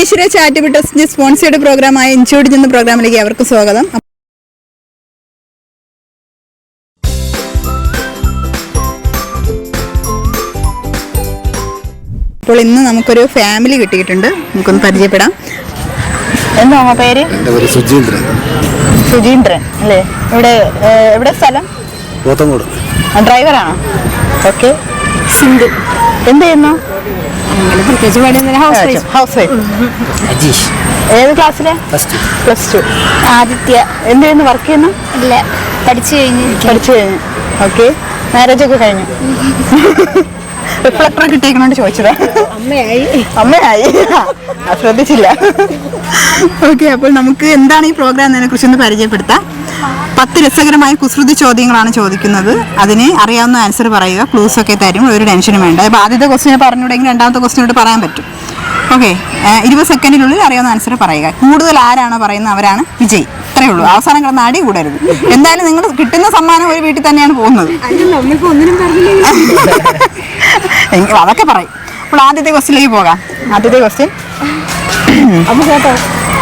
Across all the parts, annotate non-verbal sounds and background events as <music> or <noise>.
ഈശ്വര ചാറ്റ് ട്രസ്റ്റിന്റെ സ്പോൺസേഡ് പ്രോഗ്രാമായ ഇൻസ്റ്റിറ്റ്യൂട്ട് എന്ന പ്രോഗ്രാമിലേക്ക് അവർക്ക് സ്വാഗതം. അപ്പോൾ ഇന്ന് നമുക്കൊരു ഫാമിലി കിട്ടിയിട്ടുണ്ട്. നമുക്കൊന്ന് പരിചയപ്പെടാം. എന്താ അമ്മ പേര് സുജീന്ദ്രൻ. സുജീന്ദ്രൻ അല്ലേ? ഇവിടെ എവിടെ സ്ഥലം? പോത്തങ്കോട് ഡ്രൈവറാണോ ഓക്കെ സിന്ധു എന്ത് ചെയ്യുന്നു? പ്രത്യേകിച്ച് പണിയൊന്നുമില്ല house wife house wife Ajeesh. ഏത് ക്ലാസ്സിലെ ടു പ്ലസ് ടു ആദിത്യ. എന്ത് ചെയ്യുന്നു വർക്ക് ചെയ്യുന്നു? ഇല്ല പഠിച്ചു കഴിഞ്ഞു. പഠിച്ചു കഴിഞ്ഞു. ഓക്കെ മാരേജ് ഒക്കെ കഴിഞ്ഞു. റിഫ്ലക്ടർ കിട്ടിയേക്കണോണ്ട് ചോദിച്ചതാ. അമ്മയായി. അമ്മയായി. ശ്രദ്ധിച്ചില്ല. <laughs> ഓക്കെ അപ്പോൾ നമുക്ക് എന്താണ് ഈ പ്രോഗ്രാം എന്നതിനെ കുറിച്ച് ഒന്ന് പരിചയപ്പെടുത്താം. പത്ത് രസകരമായ കുസൃതി ചോദ്യങ്ങളാണ് ചോദിക്കുന്നത്. അതിന് അറിയാവുന്ന ആൻസർ പറയുക. ക്ലൂസ് ഒക്കെ തരും. ഒരു ടെൻഷനും വേണ്ട. ആദ്യത്തെ ക്വസ്റ്റിനെ പറഞ്ഞുവിടെങ്കിൽ രണ്ടാമത്തെ ക്വസ്റ്റിനോട് പറയാൻ പറ്റും. ഓക്കെ ഇരുപത് സെക്കൻഡിനുള്ളിൽ അറിയാവുന്ന ആൻസർ പറയുക. കൂടുതൽ ആരാണ് പറയുന്നത് അവരാണ് വിജയ്. ഇത്രയേ ഉള്ളൂ. അവസാനം കിടന്ന് അടി കൂടരുത്. എന്തായാലും നിങ്ങൾ കിട്ടുന്ന സമ്മാനം ഒരു വീട്ടിൽ തന്നെയാണ് പോകുന്നത്. <laughs> അതൊക്കെ പറയും. അപ്പോൾ ആദ്യത്തെ ക്വസ്റ്റിലേക്ക് പോകാം. ആദ്യത്തെ ക്വസ്റ്റ്യൻ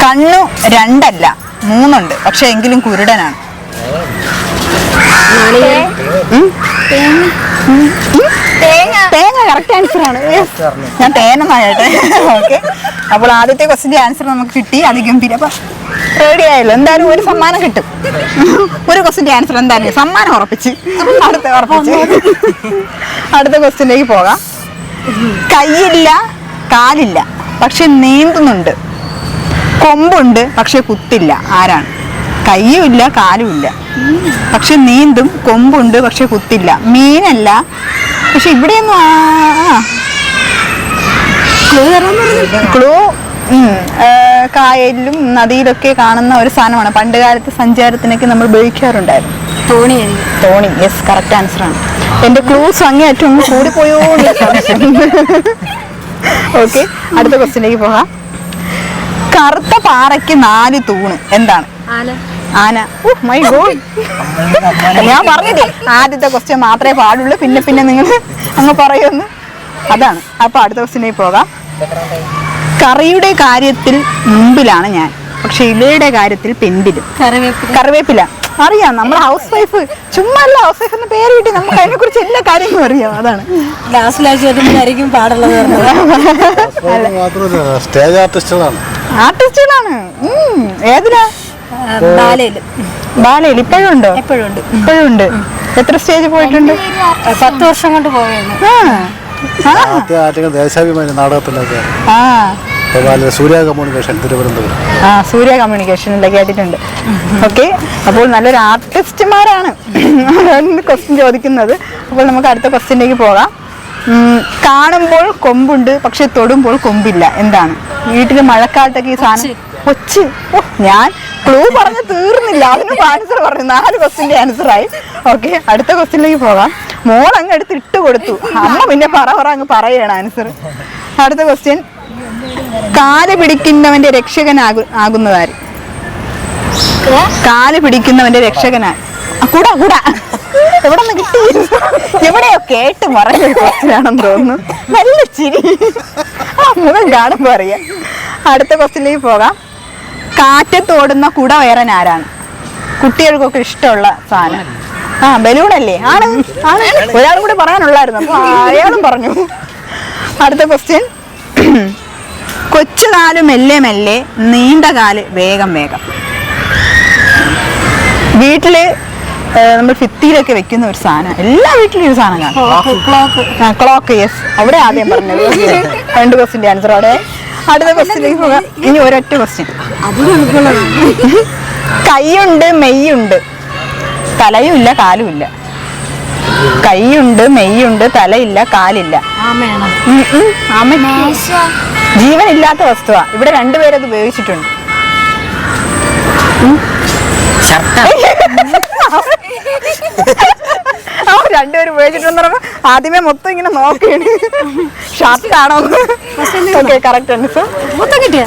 കണ്ണു രണ്ടല്ല. മൂന്നുണ്ട്. പക്ഷെ എങ്കിലും കുരുടനാണ്. തേങ്ങ കറക്റ്റ് ആൻസർ ആണ്. ഞാൻ തേനെന്നാകട്ടെ ഓക്കെ അപ്പോൾ ആദ്യത്തെ ക്വസ്റ്റിന്റെ ആൻസർ നമുക്ക് കിട്ടി. ഗംഭീര. അപ്പൊ റെഡി ആയല്ലോ. എന്തായാലും ഒരു സമ്മാനം കിട്ടും. ഒരു ക്വസ്റ്റിന്റെ ആൻസർ എന്തായാലും സമ്മാനം ഉറപ്പിച്ച്. അടുത്ത ഉറപ്പിച്ച്. അടുത്ത ക്വസ്റ്റിനിലേക്ക് പോകാം. കൈയില്ല കാലില്ല. പക്ഷെ നീന്തുന്നുണ്ട്. കൊമ്പുണ്ട് പക്ഷെ കുത്തില്ല. ആരാണ്? കയ്യും ഇല്ല കാലും ഇല്ല. പക്ഷെ നീന്തും കൊമ്പുണ്ട് പക്ഷെ കുത്തില്ല. മീനല്ല. പക്ഷെ ഇവിടെയൊന്നും ആ-. ക്ലൂ കായലിലും നദിയിലൊക്കെ കാണുന്ന ഒരു സാധനമാണ്. പണ്ട് കാലത്ത് സഞ്ചാരത്തിനൊക്കെ നമ്മൾ ഉപയോഗിക്കാറുണ്ടായിരുന്നു. തോണി തോണി യെസ് കറക്റ്റ് ആൻസർ ആണ്. എന്റെ ക്ലൂസ് അങ്ങേയറ്റം ഒന്ന് കൂടിപ്പോയോ ഓക്കെ <laughs> അടുത്ത ക്വസ്റ്റിനിലേക്ക് പോകാം. കറുത്ത പാറയ്ക്ക് നാല് തൂണ്. എന്താണ്? ആന. ആന. മൈ ഗോഡ് ഞാൻ പറഞ്ഞില്ലേ ആദ്യത്തെ ക്വസ്റ്റ്യൻ മാത്രമേ പാടുള്ളൂ. പിന്നെ പിന്നെ നിങ്ങൾ അങ്ങ് പറയുമെന്ന് അതാണ്. അപ്പൊ അടുത്ത ക്വസ്റ്റിലേക്ക് പോകാം. കറിയുടെ കാര്യത്തിൽ മുമ്പിലാണ് ഞാൻ. പക്ഷെ ഇലയുടെ കാര്യത്തിൽ പിന്തിരും കറിവേപ്പില. അറിയാം നമ്മൾ ഹൗസ് വൈഫ് ചുമ്മാ അല്ല ഹൗസ് വൈഫ് എന്ന പേര് കിട്ടി. നമുക്ക് അതിനെ കുറിച്ച് എല്ലാ കാര്യങ്ങളും അറിയാം. അതാണ്. ലാസ്റ്റിലാഴ്ച ചോദിക്കുമ്പോഴായിരിക്കും പാടുള്ളത് സ്റ്റേജ് ആർട്ടിസ്റ്റുകളാണ് ആർട്ടിസ്റ്റുകളാണ്. ഏതിലാ? ബാലയിൽ ഇപ്പോഴും ഉണ്ടോ? എപ്പോഴും ഉണ്ട്. ഇപ്പോഴും ഉണ്ട്. എത്ര സ്റ്റേജ് പോയിട്ടുണ്ട്? പത്ത് വർഷം കൊണ്ട് ദേശാഭിമാനി നാടകത്തിലൊക്കെ. സൂര്യ കമ്മ്യൂണിക്കേഷൻ തിരുവനന്തപുരം. ആ സൂര്യ കമ്മ്യൂണിക്കേഷനിലെ കേട്ടിട്ടുണ്ട്. ഓക്കെ. അപ്പോൾ നല്ലൊരു ആർട്ടിസ്റ്റുമാരാണ്. ക്വസ്റ്റ്യൻ ചോദിക്കുന്നത്. അപ്പോൾ നമുക്ക് അടുത്ത ക്വസ്റ്റ്യനിലേക്ക് പോകാം. കാണുമ്പോൾ കൊമ്പുണ്ട് പക്ഷെ തൊടുമ്പോൾ കൊമ്പില്ല. എന്താണ്? വീട്ടിൽ മഴക്കാലത്തൊക്കെ ഈ സാധനം കൊച്ച്. ഞാൻ ക്ലൂ പറഞ്ഞ് തീർന്നില്ല. അതിന് ആൻസർ പറഞ്ഞു. നാല് ക്വസ്റ്റിന്റെ ആൻസർ ആയി. ഓക്കെ അടുത്ത ക്വസ്റ്റിനിലേക്ക് പോകാം. മോൾ അങ്ങ് എടുത്ത് ഇട്ട് കൊടുത്തു. അമ്മ പിന്നെ പറ പറ അങ്ങ് പറയണം ആൻസർ അടുത്ത ക്വസ്റ്റ്യൻ കാൽ പിടിക്കുന്നവന്റെ രക്ഷകനാകു ആകുന്നതാര്? കാൽ പിടിക്കുന്നവന്റെ രക്ഷകനാ കൂടാ കൂടാ. എവിടെ നിന്ന് കിട്ടി? കേട്ട് മറഞ്ഞ ക്വസ്റ്റ്യനാണെന്ന് തോന്നുന്നു. നല്ല ചിരി. ആ മുഖം കാണുമ്പോൾ അറിയാം. അടുത്ത ക്വസ്റ്റ്യനിലേക്ക് പോകാം. കാറ്റത്തോടുന്ന കുട വേറെ ആരാണ്? കുട്ടികൾക്കൊക്കെ ഇഷ്ടമുള്ള സാധനം. ആ ബലൂണല്ലേ ആണ്. ആണ്. ഒരാളും കൂടി പറയാനുള്ളായിരുന്നു. അപ്പൊ അയാളും പറഞ്ഞു. അടുത്ത ക്വസ്റ്റ്യൻ. കൊച്ചുകാൽ മെല്ലെ മെല്ലെ നീണ്ട കാൽ വേഗം വേഗം. വീട്ടിൽ നമ്മൾ ഭിത്തിയിലൊക്കെ വെക്കുന്ന ഒരു സാധനം. എല്ലാ വീട്ടിലും ഒരു സാധനം കാണും. ക്ലോക്ക് ക്ലോക്ക് യെസ് അവിടെ ആദ്യം പറഞ്ഞത്. രണ്ട് ക്വസ്റ്റിന്റെ ആൻസർ അവിടെ. അടുത്ത ക്വസ്റ്റിലേക്ക് പോകാം. ഇനി ഒരൊറ്റ ക്വസ്റ്റ്യൻ കൈയുണ്ട് മെയ്യുണ്ട്. തലയുമില്ല കാലുമില്ല. കാലും ഇല്ല കൈയുണ്ട് മെയ്യുണ്ട് തലയില്ല കാലില്ല. ജീവൻ ഇല്ലാത്ത ഉം. ജീവനില്ലാത്ത വസ്തുവാ. ഇവിടെ രണ്ടുപേരത് ഉപയോഗിച്ചിട്ടുണ്ട്. <laughs> ആ രണ്ടുപേരും ഉപയോഗിച്ചിട്ടുണ്ടെന്ന് പറയുമ്പോ ആദ്യമേ മൊത്തം ഇങ്ങനെ നോക്കിയാണ്. ഷർട്ടാണോ ഓക്കെ കറക്റ്റ് ആൻസർ മൊത്തം കിട്ടിയ?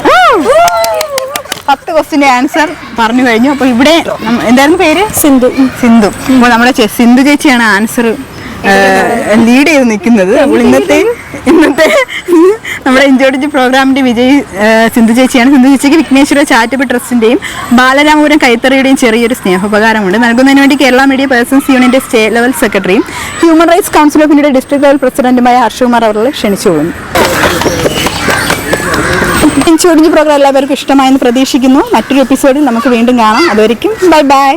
പത്ത് ക്വസ്റ്റിന്റെ ആൻസർ പറഞ്ഞു കഴിഞ്ഞു. അപ്പൊ ഇവിടെ എന്തായിരുന്നു പേര്? സിന്ധു. സിന്ധു. അപ്പോൾ നമ്മുടെ സിന്ധു ചേച്ചിയാണ് ആൻസർ ലീഡ് ചെയ്ത് നിൽക്കുന്നത്. അപ്പോൾ ഇന്നത്തെ ഇന്നത്തെ നമ്മുടെ ഇഞ്ചോടിഞ്ച് പ്രോഗ്രാമിന്റെ വിജയ് സിന്ധു ചേച്ചിയാണ്. സിന്ധു ചേച്ചിക്ക് വിഘ്നേശ്വര ചാരിറ്റബിൾ ട്രസ്റ്റിന്റെയും ബാലരാമപുരം കൈത്തറിയുടെയും ചെറിയൊരു സ്നേഹോപകാരമുണ്ട്. നൽകുന്നതിന് വേണ്ടി കേരള മീഡിയ പേഴ്സൺസ് യൂണിയന്റെ സ്റ്റേറ്റ് ലെവൽ സെക്രട്ടറിയും ഹ്യൂമൻ റൈറ്റ്സ് കൗൺസിൽ ഓഫ് ഇന്ത്യയുടെ ഡിസ്ട്രിക്ട് ലെവൽ പ്രസിഡന്റുമായ ഹർഷകുമാർ അവരെ ക്ഷണിച്ചുകൊള്ളുന്നു ഇഞ്ചോടിഞ്ച് പ്രോഗ്രാം എല്ലാവർക്കും ഇഷ്ടമായെന്ന് പ്രതീക്ഷിക്കുന്നു. മറ്റൊരു എപ്പിസോഡിൽ നമുക്ക് വീണ്ടും കാണാം. അതുവരെയും ബൈ ബൈ.